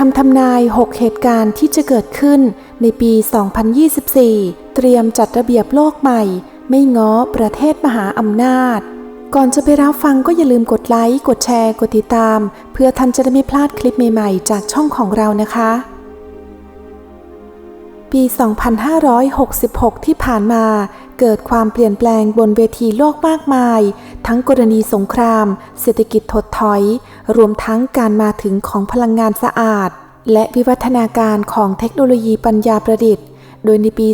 คำทำนาย 6 เหตุการณ์ที่จะเกิดขึ้นในปี 2024 เตรียมจัดระเบียบโลกใหม่ ไม่ง้อประเทศมหาอำนาจ ก่อนจะไปรับฟังก็อย่าลืมกดไลค์ กดแชร์ กดติดตาม เพื่อท่านจะได้ไม่พลาดคลิปใหม่ๆ จากช่องของเรานะคะ ปี 2566 ที่ผ่านมาเกิดความเปลี่ยนแปลงบนเวทีโลกมากมาย ทั้งกรณีสงคราม เศรษฐกิจถดถอย รวมทั้งการมาถึงของพลังงานสะอาด และวิวัฒนาการของเทคโนโลยีปัญญาประดิษฐ์ โดยในปี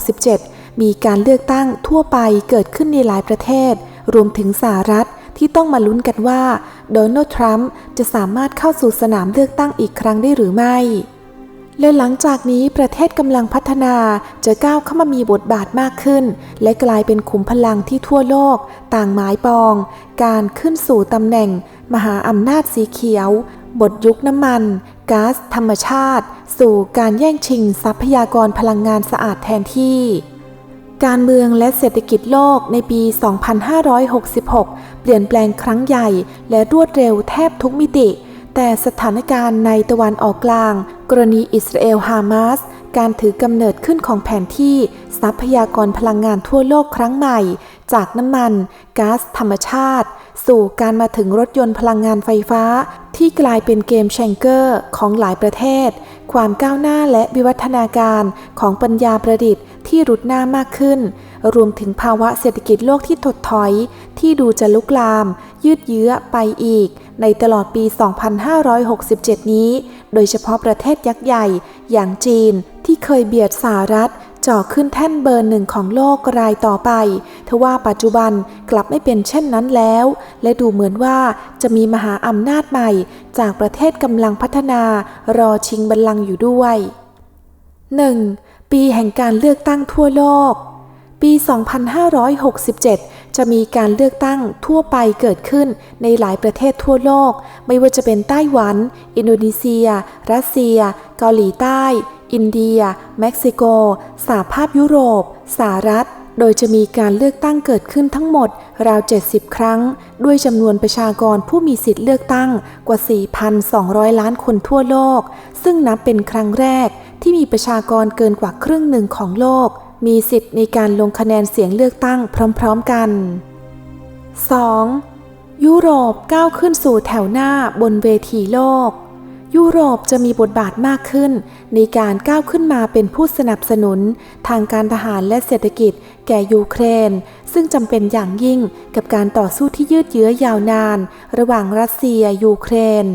2567 มีการเลือกตั้งทั่วไปเกิดขึ้นในหลายประเทศ รวมถึงสหรัฐที่ต้องมาลุ้นกันว่า โดนัลด์ทรัมป์จะสามารถเข้าสู่สนามเลือกตั้งอีกครั้งได้หรือไม่ และหลังจากนี้ประเทศกำลังพัฒนาจะก้าวเข้ามามีบทบาทมากขึ้น และกลายเป็นขุมพลังที่ทั่วโลก ต่างหมายปอง การขึ้นสู่ตำแหน่ง มหาอำนาจสีเขียว บทยุคน้ำมันก๊าซธรรมชาติ สู่การแย่งชิงทรัพยากรพลังงานสะอาดแทนที่การเมืองและเศรษฐกิจโลกในปี 2566 เปลี่ยนแปลงครั้งใหญ่และรวดเร็วแทบทุกมิติ แต่สถานการณ์ในตะวันออกกลาง กรณีอิสราเอลฮามาส การถือกำเนิดขึ้นของแผนที่ทรัพยากรพลังงานทั่วโลกครั้งใหม่ จากน้ำมันก๊าซธรรมชาติ สู่การมาถึงรถยนต์พลังงานไฟฟ้า ที่กลายเป็นเกมแชงเกอร์ของหลายประเทศ ความก้าวหน้าและวิวัฒนาการของปัญญาประดิษฐ์ที่รุดหน้ามากขึ้น รวมถึงภาวะเศรษฐกิจโลกที่ถดถอย ที่ดูจะลุกลาม ยืดเยื้อไปอีก ในตลอดปี 2567 นี้ โดยเฉพาะประเทศยักษ์ใหญ่อย่างจีนที่เคยเบียดสหรัฐจ่อขึ้นแท่นเบอร์หนึ่งของโลกรายต่อไป ทว่าปัจจุบันกลับไม่เป็นเช่นนั้นแล้ว และดูเหมือนว่าจะมีมหาอำนาจใหม่ จากประเทศกำลังพัฒนารอชิงบัลลังก์อยู่ด้วย 1. ปีแห่งการเลือกตั้งทั่วโลก ปี 2567 จะมีการเลือกตั้งทั่วไปเกิดขึ้นในหลายประเทศทั่วโลก ไม่ว่าจะเป็นไต้หวัน อินโดนีเซีย รัสเซีย เกาหลีใต้ อินเดีย เม็กซิโก สหภาพยุโรป สหรัฐ โดยจะมีการเลือกตั้งเกิดขึ้นทั้งหมด ราว 70 ครั้ง ด้วยจำนวนประชากรผู้มีสิทธิ์เลือกตั้งกว่า 4,200 ล้านคนทั่วโลก ซึ่งนับเป็นครั้งแรกที่มีประชากรเกินกว่าครึ่งหนึ่งของโลก มีสิทธิ์ในการลงคะแนนเสียงเลือกตั้งพร้อมๆกัน 2. ยุโรปก้าวขึ้นสู่แถวหน้าบนเวทีโลก ยุโรปจะมีบทบาทมากขึ้น ในการก้าวขึ้นมาเป็นผู้สนับสนุน ทางการทหารและเศรษฐกิจ แก่ยูเครน ซึ่งจำเป็นอย่างยิ่งกับการต่อสู้ที่ยืดเยื้อยาวนาน ระหว่างรัสเซียยูเครน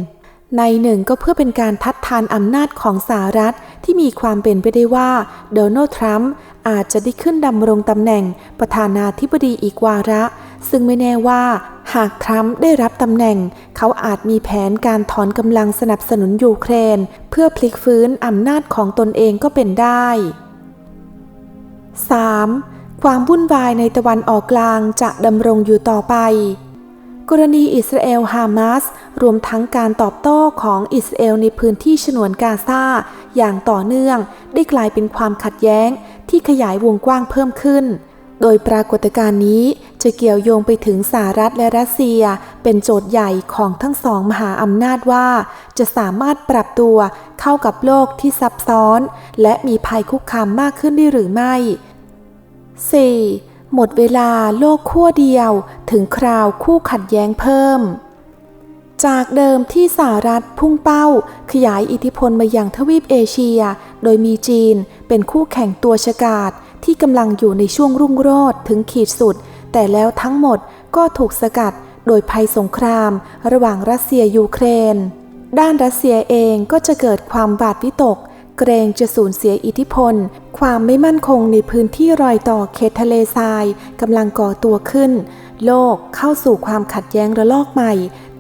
ในหนึ่งก็เพื่อเป็นการทัดทานอำนาจของสหรัฐ ที่มีความเป็นไปได้ว่าโดนัลด์ทรัมป์อาจจะได้ขึ้นดำรงตำแหน่งประธานาธิบดีอีกวาระ ซึ่งไม่แน่ว่า หากทรัมป์ได้รับตำแหน่ง เขาอาจมีแผนการถอนกำลังสนับสนุนยูเครน เพื่อพลิกฟื้นอำนาจของตนเองก็เป็นได้ 3. ความวุ่นวายในตะวันออกกลางจะดำรงอยู่ต่อไปกรณีอิสราเอลฮามาสรวมทั้งการตอบโต้ของอิสราเอลในพื้นที่ฉนวนกาซา อย่างต่อเนื่องได้กลายเป็นความขัดแย้งที่ขยายวงกว้างเพิ่มขึ้น โดยปรากฏการณ์นี้จะเกี่ยวโยงไปถึงสหรัฐและรัสเซีย เป็นโจทย์ใหญ่ของทั้งสองมหาอำนาจว่า จะสามารถปรับตัวเข้ากับโลกที่ซับซ้อน และมีภัยคุกคามมากขึ้นได้หรือไม่ 4. หมดเวลาโลกขั้วเดียวถึงคราวคู่ขัดแย้งเพิ่ม จากเดิมที่สหรัฐพุ่งเป้า ขยายอิทธิพลมายังทวีปเอเชีย โดยมีจีนเป็นคู่แข่งตัวฉกาจที่กำลังอยู่ในช่วงรุ่งโรจน์ถึงขีดสุด แต่แล้วทั้งหมดก็ถูกสกัดโดยภัยสงคราม ระหว่างรัสเซียยูเครน ด้านรัสเซียเองก็จะเกิดความบาดวิตก เกรงจะสูญเสียอิทธิพล ความไม่มั่นคงในพื้นที่รอยต่อเขตทะเลทรายกำลังก่อตัวขึ้น โลกเข้าสู่ความขัดแย้งระลอกใหม่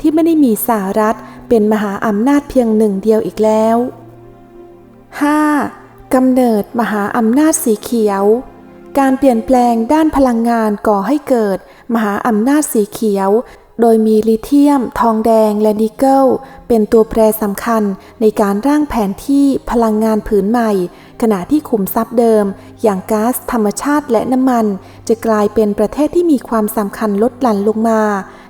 ที่ไม่ได้มีสหรัฐเป็นมหาอำนาจเพียงหนึ่งเดียวอีกแล้ว 5. กำเนิดมหาอำนาจสีเขียว การเปลี่ยนแปลงด้านพลังงานก่อให้เกิด มหาอำนาจสีเขียว โดยมีลิเธียม ทองแดง และนิกเกิล เป็นตัวแปรสำคัญในการร่างแผนที่พลังงานผืนใหม่ ขณะที่ขุมทรัพย์เดิม อย่างก๊าซธรรมชาติและน้ำมัน จะกลายเป็นประเทศที่มีความสำคัญลดหลั่นลงมา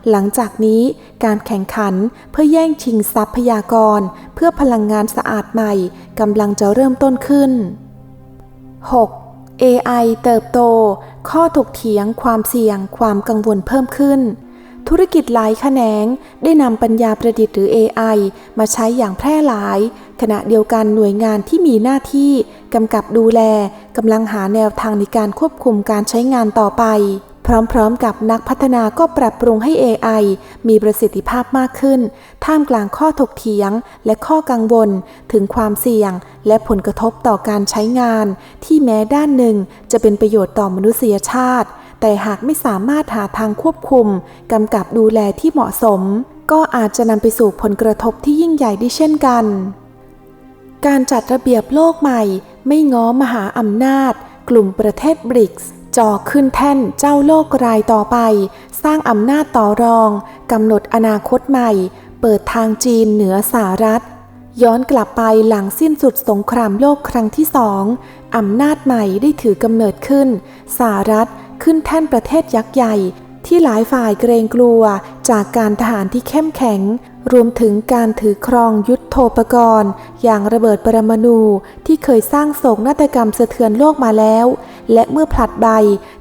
หลังจากนี้การแข่งขันเพื่อแย่งชิงทรัพยากร เพื่อพลังงานสะอาดใหม่กำลังจะเริ่มต้นขึ้น 6. AI เติบโต ข้อถกเถียง ความเสี่ยง ความกังวลเพิ่มขึ้น ธุรกิจหลายแขนง ได้นำปัญญาประดิษฐ์หรือ AI มาใช้อย่างแพร่หลาย ขณะเดียวกันหน่วยงานที่มีหน้าที่กำกับดูแลกำลังหาแนวทางในการควบคุมการใช้งานต่อไป พร้อมๆ กับนักพัฒนาก็ปรับปรุงให้ AI มีประสิทธิภาพมากขึ้น ท่ามกลางข้อถกเถียง และข้อกังวล ถึงความเสี่ยง และผลกระทบต่อการใช้งาน ที่แม้ด้านหนึ่งจะเป็นประโยชน์ต่อมนุษยชาติ แต่หากไม่สามารถหาทางควบคุมกำกับดูแลที่เหมาะสม ก็อาจจะนำไปสู่ผลกระทบที่ยิ่งใหญ่ได้เช่นกัน การจัดระเบียบโลกใหม่ ไม่ง้อมหาอำนาจ กลุ่มประเทศบริกส์ จอขึ้นแท่นเจ้าโลกรายต่อไป สร้างอำนาจต่อรองกำหนดอนาคตใหม่ เปิดทางจีนเหนือสหรัฐ ย้อนกลับไปหลังสิ้นสุดสงครามโลกครั้งที่สองอำนาจใหม่ได้ถือกำเนิดขึ้นสหรัฐขึ้นแท่นประเทศยักษ์ใหญ่ ที่หลายฝ่ายเกรงกลัวจากการทหารที่เข้มแข็ง รวมถึงการถือครองยุทธโธปกรณ์ อย่างระเบิดปรมาณูที่เคยสร้างโศกนาฏกรรมสะเทือนโลกมาแล้ว และเมื่อผลัดใบ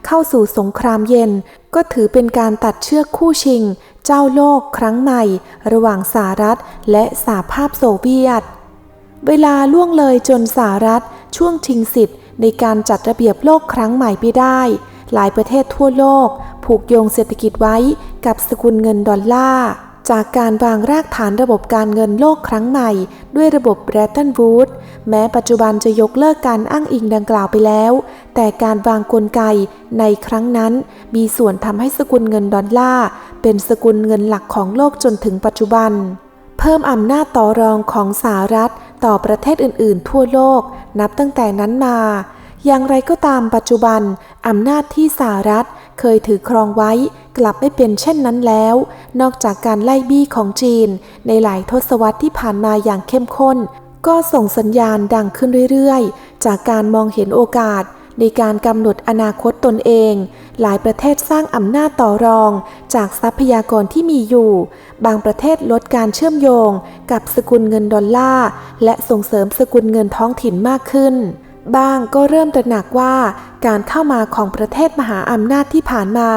เข้าสู่สงครามเย็น ก็ถือเป็นการตัดเชือกคู่ชิง เจ้าโลกครั้งใหม่ ระหว่างสหรัฐและสหภาพโซเวียต เวลาล่วงเลยจนสหรัฐช่วงชิงสิทธิ์ ในการจัดระเบียบโลกครั้งใหม่ไปได้ หลายประเทศทั่วโลก ผูกโยงเศรษฐกิจไว้กับสกุลเงินดอลลาร์ จากการวางรากฐานระบบการเงินโลกครั้งใหม่ ด้วยระบบแบรตันวูดแม้ปัจจุบันจะยกเลิกการอ้างอิงดังกล่าวไปแล้ว แต่การวางกลไกในครั้งนั้น มีส่วนทำให้สกุลเงินดอลลาร์เป็นสกุลเงินหลักของโลกจนถึงปัจจุบัน เพิ่มอำนาจต่อรองของสหรัฐต่อประเทศอื่น ๆ ทั่วโลก นับตั้งแต่นั้นมา อย่างไรก็ตามปัจจุบันอำนาจที่สหรัฐ เคยถือครองไว้กลับไม่เป็นเช่นนั้นแล้ว นอกจากการไล่บี้ของจีน ในหลายทศวรรษที่ผ่านมาอย่างเข้มข้น ก็ส่งสัญญาณดังขึ้นเรื่อยๆ จากการมองเห็นโอกาสในการกำหนดอนาคตตนเอง หลายประเทศสร้างอำนาจต่อรองจากทรัพยากรที่มีอยู่ บางประเทศลดการเชื่อมโยงกับสกุลเงินดอลลาร์และส่งเสริมสกุลเงินท้องถิ่นมากขึ้น บ้างก็เริ่มตระหนักว่าการเข้ามาของประเทศมหาอำนาจที่ผ่านมา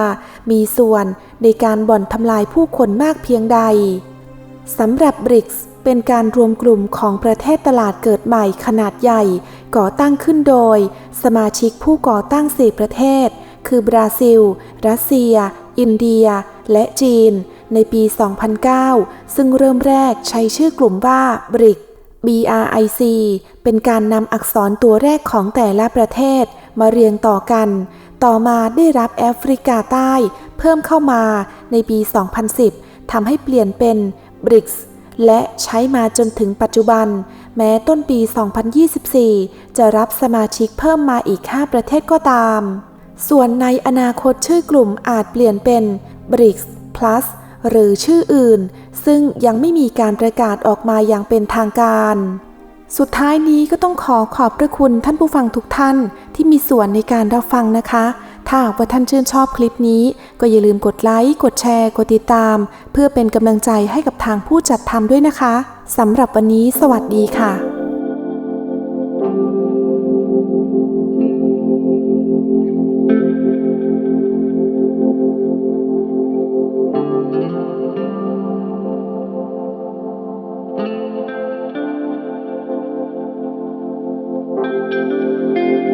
มีส่วนในการบ่อนทำลายผู้คนมากเพียงใดสำหรับบริกส์เป็นการรวมกลุ่มของประเทศตลาดเกิดใหม่ขนาดใหญ่ ก่อตั้งขึ้นโดย สมาชิกผู้ก่อตั้งสี่ประเทศ คือบราซิล รัสเซีย อินเดีย และจีน ในปี 2009 ซึ่งเริ่มแรกใช้ชื่อกลุ่มว่าบริก BRIC เป็นการนำอักษรตัวแรกของแต่ละประเทศมาเรียงต่อกัน ต่อมาได้รับแอฟริกาใต้ เพิ่มเข้ามาในปี 2010 ทำให้เปลี่ยนเป็น BRICS และใช้มาจนถึงปัจจุบัน แม้ต้นปี 2024 จะรับสมาชิกเพิ่มมาอีก 5 ประเทศก็ตาม ส่วนในอนาคตชื่อกลุ่มอาจเปลี่ยนเป็น BRICS Plus หรือชื่ออื่น ซึ่งยังไม่มีการประกาศออกมาอย่างเป็นทางการ สุดท้ายนี้ก็ต้องขอขอบพระคุณท่านผู้ฟังทุกท่านที่มีส่วนในการรับฟังนะคะ ถ้าหากว่าท่านชื่นชอบคลิปนี้ ก็อย่าลืมกดไลค์ กดแชร์ กดติดตาม เพื่อเป็นกำลังใจให้กับทางผู้จัดทำด้วยนะคะสำหรับวันนี้สวัสดีค่ะ